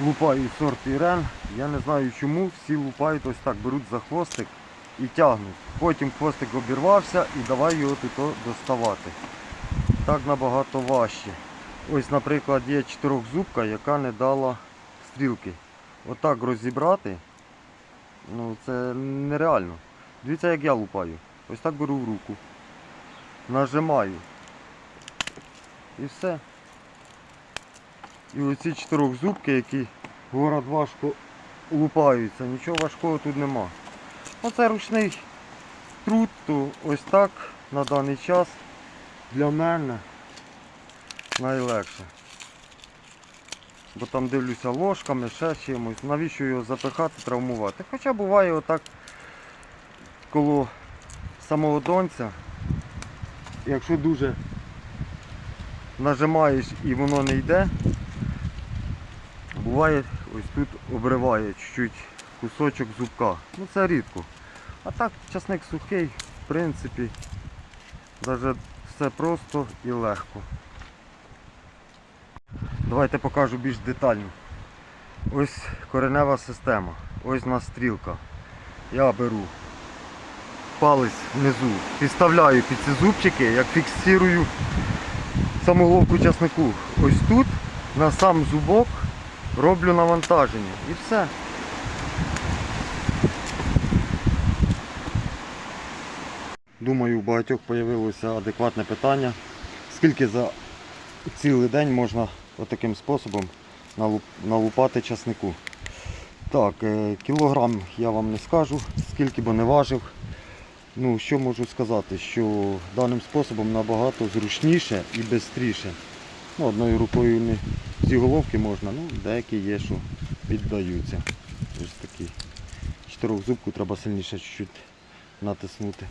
лупаю сорт Ірен. Я не знаю чому, всі лупають ось так, беруть за хвостик і тягнуть. Потім хвостик обірвався і давай його тут доставати. Так набагато важче. Ось, наприклад, є чотирьохзубка, яка не дала стрілки. Отак розібрати, ну це нереально. Дивіться, як я лупаю. Ось так беру в руку. Нажимаю. І все. І оці чотирьохзубки, які говорять важко лупаються, нічого важкого тут нема. Оце ручний труд, то ось так на даний час для мене найлегше. Бо там дивлюся ложками, ще чимось. Навіщо його запихати, травмувати? Хоча буває отак коло самого донця, якщо дуже нажимаєш і воно не йде, буває ось тут обриває чуть-чуть кусочок зубка. Ну це рідко. А так часник сухий, в принципі, навіть все просто і легко. Давайте покажу більш детально. Ось коренева система. Ось у нас стрілка. Я беру палець внизу, підставляю під ці зубчики, як фіксую саму головку часнику. Ось тут на сам зубок роблю навантаження і все. Думаю, у багатьох з'явилося адекватне питання. Скільки за цілий день можна отаким способом налупати часнику? Так, е, кілограм я вам не скажу, скільки бо не важив. Ну, що можу сказати, що даним способом набагато зручніше і швидше. Ну, одною рукою не зі головки можна, ну деякі є, що піддаються. Ось такі. Чотирьохзубку треба сильніше чуть-чуть натиснути.